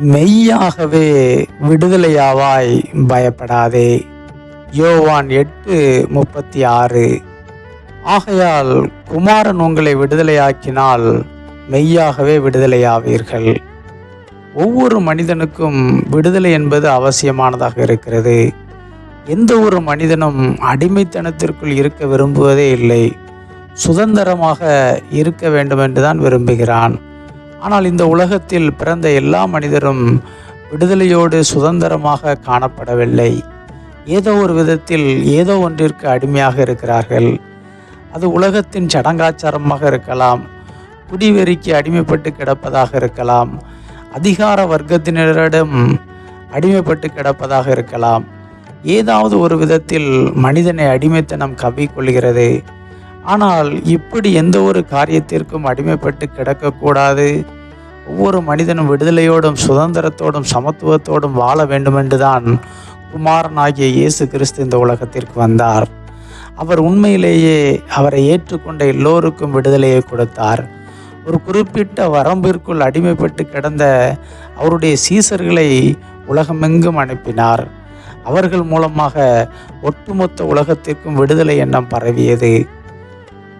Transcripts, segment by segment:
மெய்யாகவே விடுதலையாவாய் பயப்படாதே. யோவான் எட்டு முப்பத்தி ஆறு ஆகையால் குமாரன் உங்களை விடுதலையாக்கினால் மெய்யாகவே விடுதலையாவீர்கள். ஒவ்வொரு மனிதனுக்கும் விடுதலை என்பது அவசியமானதாக இருக்கிறது. எந்த ஒரு மனிதனும் அடிமைத்தனத்திற்குள் இருக்க விரும்புவதே இல்லை. சுதந்திரமாக இருக்க வேண்டும் என்றுதான் விரும்புகிறான். ஆனால் இந்த உலகத்தில் பிறந்த எல்லா மனிதரும் விடுதலையோடு சுதந்திரமாக காணப்படவில்லை. ஏதோ ஒரு விதத்தில் ஏதோ ஒன்றிற்கு அடிமையாக இருக்கிறார்கள். அது உலகத்தின் சடங்காச்சாரமாக இருக்கலாம் குடிவெறிக்கு அடிமைப்பட்டு கிடப்பதாக இருக்கலாம் அதிகார வர்க்கத்தினரிடம் அடிமைப்பட்டு கிடப்பதாக இருக்கலாம். ஏதாவது ஒரு விதத்தில் மனிதனை அடிமைத்தனம் கவ்விக்கொள்கிறது. ஆனால் இப்படி எந்த ஒரு காரியத்திற்கும் அடிமைப்பட்டு கிடக்கக்கூடாது. ஒவ்வொரு மனிதனும் விடுதலையோடும் சுதந்திரத்தோடும் சமத்துவத்தோடும் வாழ வேண்டுமென்றுதான் குமாரனாகிய இயேசு கிறிஸ்து இந்த உலகத்திற்கு வந்தார். அவர் உண்மையிலேயே அவரை ஏற்றுக்கொண்ட எல்லோருக்கும் விடுதலையை கொடுத்தார். ஒரு குறிப்பிட்ட வரம்பிற்குள் அடிமைப்பட்டு கிடந்த அவருடைய சீசர்களை உலகமெங்கும் அனுப்பினார். அவர்கள் மூலமாக ஒட்டுமொத்த உலகத்திற்கும் விடுதலை எண்ணம் பரவியது.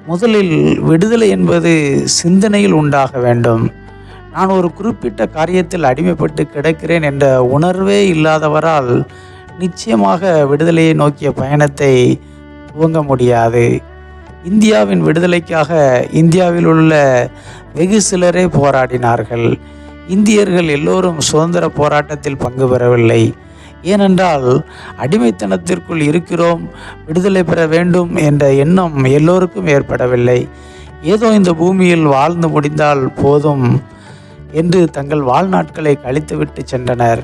முதலில் விடுதலை என்பது சிந்தனையில் உண்டாக வேண்டும். நான் ஒரு குறிப்பிட்ட காரியத்தில் அடிமைப்பட்டு கிடக்கிறேன் என்ற உணர்வே இல்லாதவரால் நிச்சயமாக விடுதலையை நோக்கிய பயணத்தை துவங்க முடியாது. இந்தியாவின் விடுதலைக்காக இந்தியாவில் உள்ள வெகு சிலரே போராடினார்கள். இந்தியர்கள் எல்லோரும் சுதந்திர போராட்டத்தில் பங்கு பெறவில்லை. ஏனென்றால் அடிமைத்தனத்திற்குள் இருக்கிறோம் விடுதலை பெற வேண்டும் என்ற எண்ணம் எல்லோருக்கும் ஏற்படவில்லை. ஏதோ இந்த பூமியில் வாழ்ந்து முடிந்தால் போதும். என்று தங்கள் வாழ்நாட்களை கழித்துவிட்டு சென்றனர்.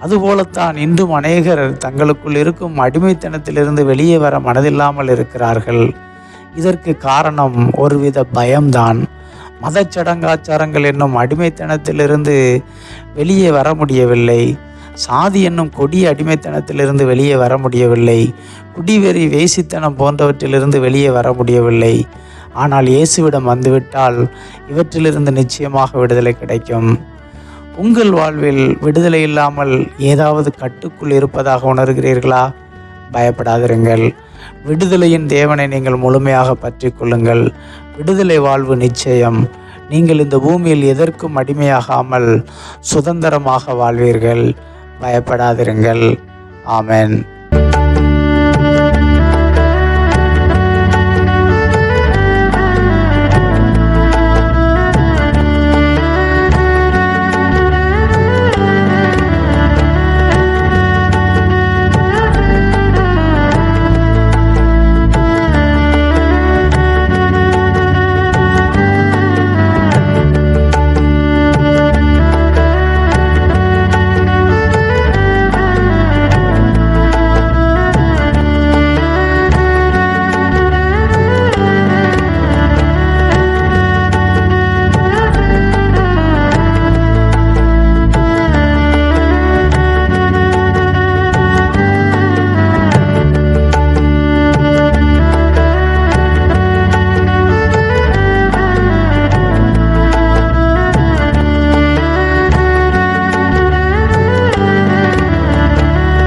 அதுபோலத்தான் இன்றும் அநேகர் தங்களுக்குள் இருக்கும் அடிமைத்தனத்திலிருந்து வெளியே வர மனதில்லாமல் இருக்கிறார்கள். இதற்கு காரணம் ஒருவித பயம்தான். மதச்சடங்காச்சாரங்கள் என்னும் அடிமைத்தனத்திலிருந்து வெளியே வர முடியவில்லை. சாதி என்னும் கொடிய அடிமைத்தனத்திலிருந்து வெளியே வர முடியவில்லை. குடிவெறி வேசித்தனம் போன்றவற்றிலிருந்து வெளியே வர முடியவில்லை. ஆனால் இயேசுவிடம் வந்துவிட்டால் இவற்றிலிருந்து நிச்சயமாக விடுதலை கிடைக்கும். உங்கள் வாழ்வில் விடுதலை இல்லாமல் ஏதாவது கட்டுக்குள் இருப்பதாக உணர்கிறீர்களா? பயப்படாதிருங்கள். விடுதலையின் தேவனை நீங்கள் முழுமையாக பற்றி கொள்ளுங்கள். விடுதலை வாழ்வு நிச்சயம். நீங்கள் இந்த பூமியில் எதற்கும் அடிமையாகாமல் சுதந்திரமாக வாழ்வீர்கள். பயப்படாதிருங்கள். ஆமென்.